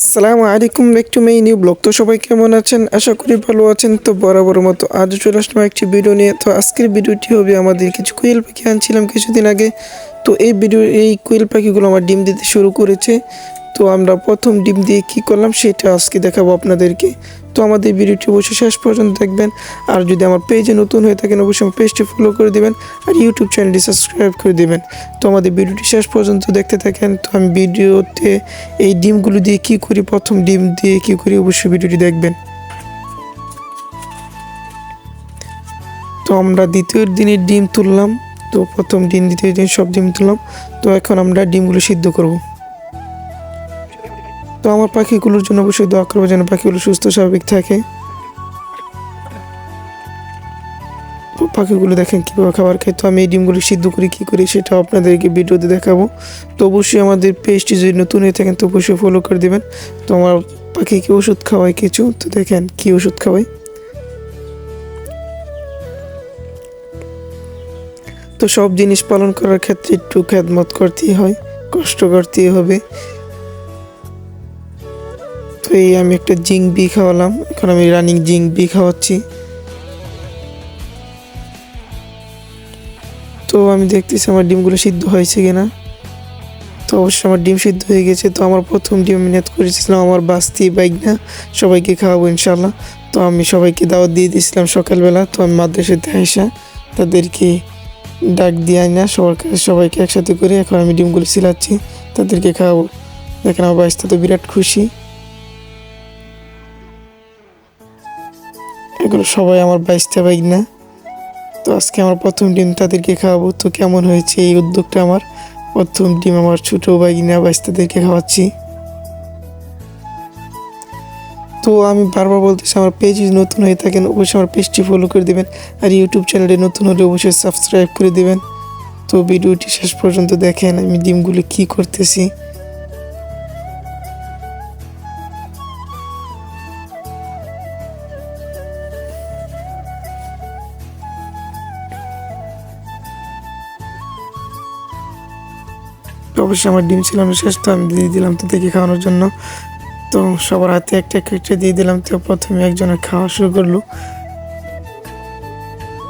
আসসালামু আলাইকুম back to my new blog তো সবাই কেমন আছেন? আশা করি ভালো আছেন। তো বরাবর মতো আজ চলে আসলাম একটি ভিডিও নিয়ে। তো আজকের ভিডিওটি হবে আমাদের কিছু কোয়েল পাখি আনছিলাম কিছুদিন আগে। তো এই ভিডিও এই কোয়েল পাখিগুলো আমার ডিম দিতে শুরু করেছে। তো আমরা প্রথম ডিম দিয়ে কি করলাম সেটা আজকে দেখাবো আপনাদেরকে। তো আমাদের ভিডিওটি অবশ্যই শেষ পর্যন্ত দেখবেন। আর যদি আমার পেজে নতুন হয়ে থাকেন, অবশ্যই আমার পেজটি ফলো করে দেবেন আর ইউটিউব চ্যানেলটি সাবস্ক্রাইব করে দেবেন। তো আমাদের ভিডিওটি শেষ পর্যন্ত দেখতে থাকেন। তো আমি ভিডিওতে এই ডিমগুলো দিয়ে কি করি, প্রথম ডিম দিয়ে কি করি, অবশ্যই ভিডিওটি দেখবেন। তো আমরা দ্বিতীয় দিনে ডিম তুললাম। তো প্রথম দিন, দ্বিতীয় দিন সব ডিম তুললাম। তো এখন আমরা ডিমগুলো সিদ্ধ করব। তো আমার পাখিগুলোর জন্য অবশ্যই দোয়া করব যেন পাখিগুলো সুস্থ, স্বাভাবিক থাকে। পাখিগুলো দেখেন কীভাবে খাবার খায়। তো আমি এই ডিমগুলো সিদ্ধ করি, কী করি সেটা আপনাদেরকে ভিডিওতে দেখাবো। তো অবশ্যই আমাদের পেজটি যদি নতুন হয়ে থাকেন, তো অবশ্যই ফলো করে দেবেন। তো আমার পাখিকে ওষুধ খাওয়াই কিছু, তো দেখেন কি ওষুধ খাওয়াই। তো সব জিনিস পালন করার ক্ষেত্রে একটু খেদমত করতেই হয়, কষ্ট করতেই হবে। তো এই আমি একটা জিঙ্ক বি খাওয়ালাম। এখন আমি রানিং জিঙ্ক বি খাওয়াচ্ছি। তো আমি দেখতেছি আমার ডিমগুলো সিদ্ধ হয়েছে কিনা। তো অবশ্যই আমার ডিম সিদ্ধ হয়ে গেছে। তো আমার প্রথম ডিম আমি নেট করেছিলাম আমার বাস্তি বাইক না সবাইকে খাওয়াবো ইনশাল্লাহ তো আমি সবাইকে দাওয়াত দিয়ে দিয়েছিলাম সকালবেলা। তো আমি মাদ্রাসাতে আসা তাদেরকে ডাক দিয়ে না সবার সবাইকে একসাথে করে এখন আমি ডিমগুলো সিলাচ্ছি তাদেরকে খাওয়াবো। দেখেন আমার বাইসটা তো বিরাট খুশি। এগুলো সবাই আমার বাইশটা বাইক না। তো আজকে আমার প্রথম ডিম তাদেরকে খাওয়াবো। তো কেমন হয়েছে এই উদ্যোগটা আমার? প্রথম ডিম আমার ছোটো বাইক না, বাইশটাদেরকে খাওয়াচ্ছি। তো আমি বারবার বলতেছি, আমার পেজ যদি নতুন হয়ে থাকেন, অবশ্যই আমার পেজটি ফলো করে দেবেন। আর ইউটিউব চ্যানেলে নতুন হলে অবশ্যই সাবস্ক্রাইব করে দেবেন। তো ভিডিওটি শেষ পর্যন্ত দেখেন আমি ডিমগুলো কি করতেছি। তো অবশ্যই আমার ডিম ছিল না শেষ, তো আমি দিয়ে দিলাম তো দেখে খাওয়ানোর জন্য। তো সবার হাতে একটা একটা দিয়ে দিলাম, তো প্রথমে একজনের খাওয়া শুরু করল।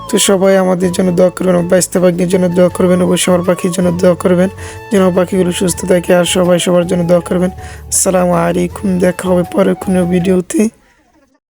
তো সবাই আমাদের জন্য দোয়া করবেন বাইস্তা পাখির জন্য দোয়া করবেন, অবশ্যই আমার পাখির জন্য দোয়া করবেন। যেন পাখিগুলো সুস্থ থাকে, আর সবাই সবার জন্য দোয়া করবেন। আসসালামু আলাইকুম, দেখা হবে পরে কোনো ভিডিওতে।